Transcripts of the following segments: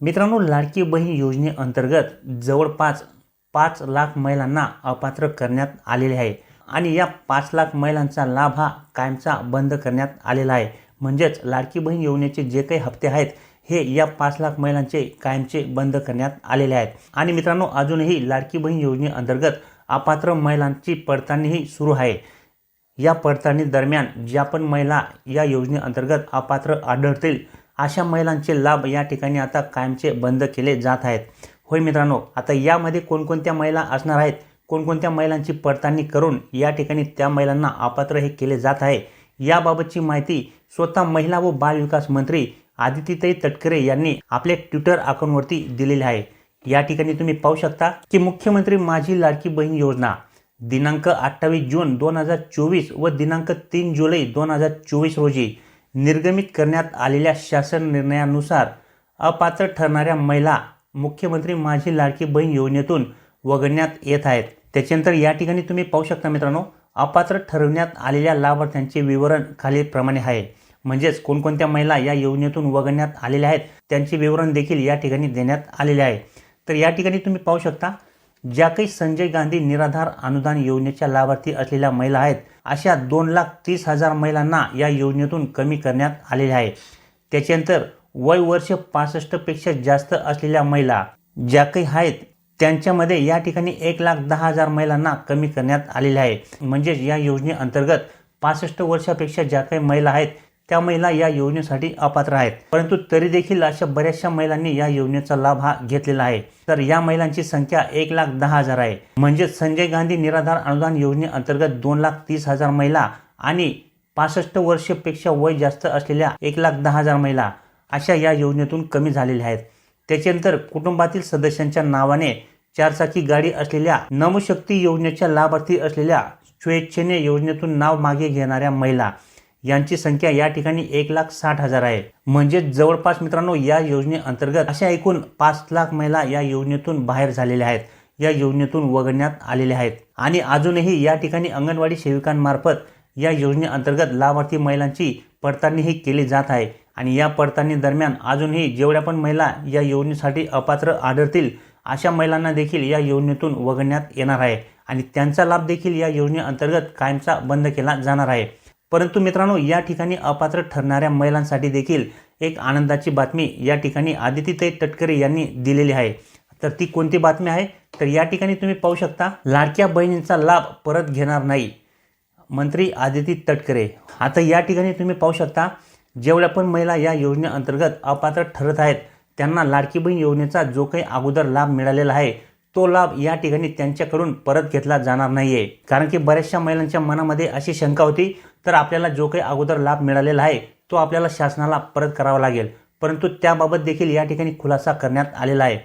मित्रांनो लाडकी बहीण योजनेअंतर्गत जवळपास पाच लाख महिलांना अपात्र करण्यात आलेले आहे आणि या पाच लाख महिलांचा लाभ हा कायमचा बंद करण्यात आलेला आहे. म्हणजेच लाडकी बहीण योजनेचे जे काही हप्ते आहेत हे या पाच लाख महिलांचे कायमचे बंद करण्यात आलेले आहेत. आणि मित्रांनो अजूनही लाडकी बहीण योजनेअंतर्गत अपात्र महिलांची पडताळणीही सुरू आहे. या पडताळणी दरम्यान ज्या पण महिला या योजनेअंतर्गत अपात्र आढळतील अशा महिलांचे लाभ या ठिकाणी आता कायमचे बंद केले जात आहेत. होय मित्रांनो आता यामध्ये कोणकोणत्या महिला असणार आहेत कोणकोणत्या महिलांची पडताळणी करून या ठिकाणी त्या महिलांना अपात्र हे केले जात आहे याबाबतची माहिती स्वतः महिला व बाल विकास मंत्री आदितीताई तटकरे यांनी आपल्या ट्विटर अकाउंटवरती दिलेली आहे. या ठिकाणी तुम्ही पाहू शकता की मुख्यमंत्री माझी लाडकी बहीण योजना दिनांक अठ्ठावीस जून दोन हजार चोवीस व दिनांक तीन जुलै दोन हजार चोवीस रोजी निर्गमित करण्यात आलेल्या शासन निर्णयानुसार अपात्र ठरणाऱ्या महिला मुख्यमंत्री माझी लाडकी बहीण योजनेतून वगळण्यात येत आहेत. त्याच्यानंतर या ठिकाणी तुम्ही पाहू शकता मित्रांनो अपात्र ठरवण्यात आलेल्या लाभार्थ्यांचे विवरण खालीलप्रमाणे आहे. म्हणजेच कोणकोणत्या महिला या योजनेतून वगळण्यात आलेल्या आहेत त्यांचे विवरण देखील या ठिकाणी देण्यात आलेले आहे. तर या ठिकाणी तुम्ही पाहू शकता ज्या काही संजय गांधी निराधार अनुदान योजनेच्या लाभार्थी असलेल्या महिला आहेत अशा दोन लाख तीस हजार महिलांना या योजनेतून कमी करण्यात आलेले आहे. त्याच्यानंतर वय वर्ष पासष्टपेक्षा जास्त असलेल्या महिला ज्या काही आहेत त्यांच्यामध्ये या ठिकाणी एक लाख दहा हजार महिलांना कमी करण्यात आलेले आहे. म्हणजेच या योजनेअंतर्गत पासष्ट वर्षापेक्षा ज्या काही महिला आहेत त्या महिला या योजनेसाठी अपात्र आहेत. परंतु तरी देखील अशा बऱ्याचशा महिलांनी या योजनेचा लाभ हा घेतलेला आहे. तर या महिलांची संख्या एक लाख दहा हजार आहे. म्हणजे संजय गांधी निराधार अनुदान योजनेअंतर्गत दोन लाख तीस हजार महिला आणि पासष्ट वर्षपेक्षा वय जास्त असलेल्या एक लाख दहा हजार महिला अशा या योजनेतून कमी झालेल्या आहेत. त्याच्यानंतर कुटुंबातील सदस्यांच्या नावाने चारचाकी गाडी असलेल्या नवशक्ती योजनेच्या लाभार्थी असलेल्या स्वेच्छेने योजनेतून नाव मागे घेणाऱ्या महिला यांची संख्या या ठिकाणी एक लाख साठ हजार आहे. म्हणजे जवळपास मित्रांनो या योजनेअंतर्गत अशा एकूण पाच लाख महिला या योजनेतून बाहेर झालेल्या आहेत. या योजनेतून वगळण्यात आलेल्या आहेत. आणि अजूनही या ठिकाणी अंगणवाडी सेविकांमार्फत या योजनेअंतर्गत लाभार्थी महिलांची पडताळणी ही केली जात आहे. आणि या पडताळणी दरम्यान अजूनही जेवढ्या पण महिला या योजनेसाठी अपात्र आढळतील अशा महिलांना देखील या योजनेतून वगळण्यात येणार आहे. आणि त्यांचा लाभ देखील या योजनेअंतर्गत कायमचा बंद केला जाणार आहे. परंतु मित्रांनो या ठिकाणी अपात्र ठरणाऱ्या महिलांसाठी देखील एक आनंदाची बातमी या ठिकाणी आदितीताई तटकरे यांनी दिलेली आहे. तर ती कोणती बातमी आहे? तर या ठिकाणी तुम्ही पाहू शकता लाडक्या बहिणींचा लाभ परत घेणार नाही मंत्री आदिती तटकरे. आता या ठिकाणी तुम्ही पाहू शकता जेवढ्या पण महिला या योजनेअंतर्गत अपात्र ठरत आहेत त्यांना लाडकी बहीण योजनेचा जो काही अगोदर लाभ मिळालेला आहे तो लाभ या ठिकाणी त्यांच्याकडून परत घेतला जाणार नाही आहे कारण की बऱ्याचशा महिलांच्या मनामध्ये अशी शंका होती तर आपल्याला जो काही अगोदर लाभ मिळालेला आहे तो आपल्याला शासनाला परत करावा लागेल. परंतु त्याबाबत देखील या ठिकाणी खुलासा करण्यात आलेला आहे.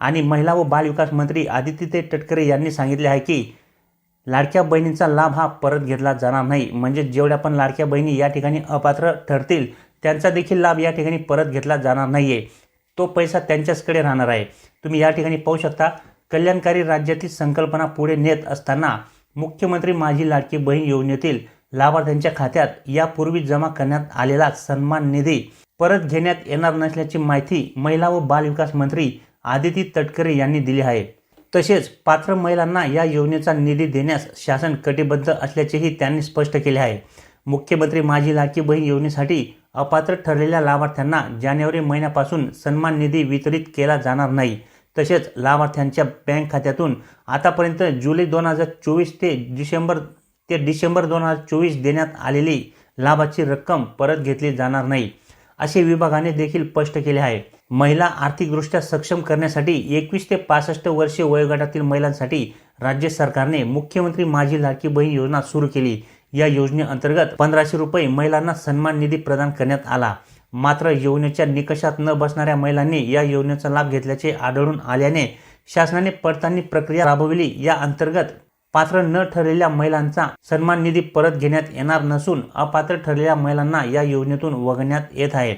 आणि महिला व बालविकास मंत्री आदित्य तटकरे यांनी सांगितले आहे की लाडक्या बहिणींचा लाभ हा परत घेतला जाणार नाही. म्हणजे जेवढ्या पण लाडक्या बहिणी या ठिकाणी अपात्र ठरतील त्यांचा देखील लाभ या ठिकाणी परत घेतला जाणार नाही आहे तो पैसा त्यांच्याचकडे राहणार आहे. तुम्ही या ठिकाणी पाहू शकता कल्याणकारी राज्यातील संकल्पना पुढे नेत असताना मुख्यमंत्री माझी लाडकी बहीण योजनेतील लाभार्थ्यांच्या खात्यात यापूर्वी जमा करण्यात आलेला सन्मान निधी परत घेण्यात येणार नसल्याची माहिती महिला व बालविकास मंत्री आदिती तटकरे यांनी दिली आहे. तसेच पात्र महिलांना या योजनेचा निधी देण्यास शासन कटिबद्ध असल्याचेही त्यांनी स्पष्ट केले आहे. मुख्यमंत्री माझी लाडकी बहीण योजनेसाठी अपात्र ठरलेल्या लाभार्थ्यांना जानेवारी महिन्यापासून सन्मान निधी वितरित केला जाणार नाही. तसेच लाभार्थ्यांच्या बँक खात्यातून आतापर्यंत जुलै दोन हजार चोवीस ते डिसेंबर ते डिसेंबर दोन हजार चोवीस देण्यात आलेली लाभाची रक्कम परत घेतली जाणार नाही असे विभागाने देखील स्पष्ट केले आहे. महिला आर्थिकदृष्ट्या सक्षम करण्यासाठी एकवीस ते पासष्ट वर्षे वयोगटातील महिलांसाठी राज्य सरकारने मुख्यमंत्री माझी लाडकी बहीण योजना सुरू केली. या योजनेअंतर्गत पंधराशे रुपये महिलांना सन्मान निधी प्रदान करण्यात आला. मात्र योजनेच्या निकषात न बसणाऱ्या महिलांनी या योजनेचा लाभ घेतल्याचे आढळून आल्याने शासनाने पडताळणी प्रक्रिया राबविली. या अंतर्गत पात्र न ठरलेल्या महिलांचा सन्मान निधी परत घेण्यात येणार नसून अपात्र ठरलेल्या महिलांना या योजनेतून वगळण्यात येत आहे.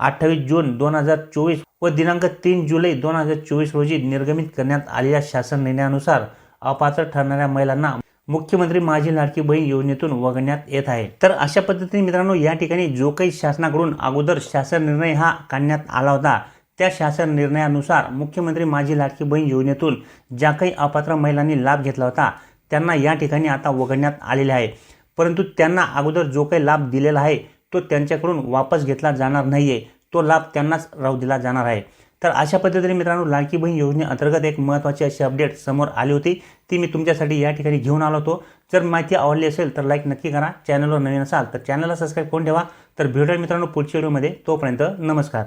अठ्ठावीस जून दोन हजार चोवीस व दिनांक तीन जुलै दोन हजार चोवीस रोजी निर्गमित करण्यात आलेल्या शासन निर्णयानुसार अपात्र ठरणाऱ्या महिलांना मुख्यमंत्री माझी लाडकी बहीण योजनेतून वगळण्यात येत आहे. तर अशा पद्धतीने मित्रांनो या ठिकाणी जो काही शासनाकडून अगोदर शासन निर्णय हा काढण्यात आला होता त्या शासन निर्णयानुसार मुख्यमंत्री माझी लाडकी बहीण योजनेतून ज्या काही अपात्र महिलांनी लाभ घेतला होता त्यांना या ठिकाणी आता वगळण्यात आलेले आहे. परंतु त्यांना अगोदर जो काही लाभ दिलेला आहे तो त्यांच्याकडून वापस घेतला जाणार नाही आहे तो लाभ त्यांनाच राहू दिला जाणार आहे. तर अशा पद्धतीने मित्रांनो लाडकी बहीण योजनेअंतर्गत एक महत्त्वाची अशी अपडेट समोर आली होती ती मी तुमच्यासाठी या ठिकाणी घेऊन आलो होतो. जर माहिती आवडली असेल तर लाईक नक्की करा. चॅनलवर नवीन असाल तर चॅनलला सबस्क्राईब करून ठेवा. तर भेटूया मित्रांनो पुढच्या व्हिडिओमध्ये तोपर्यंत नमस्कार.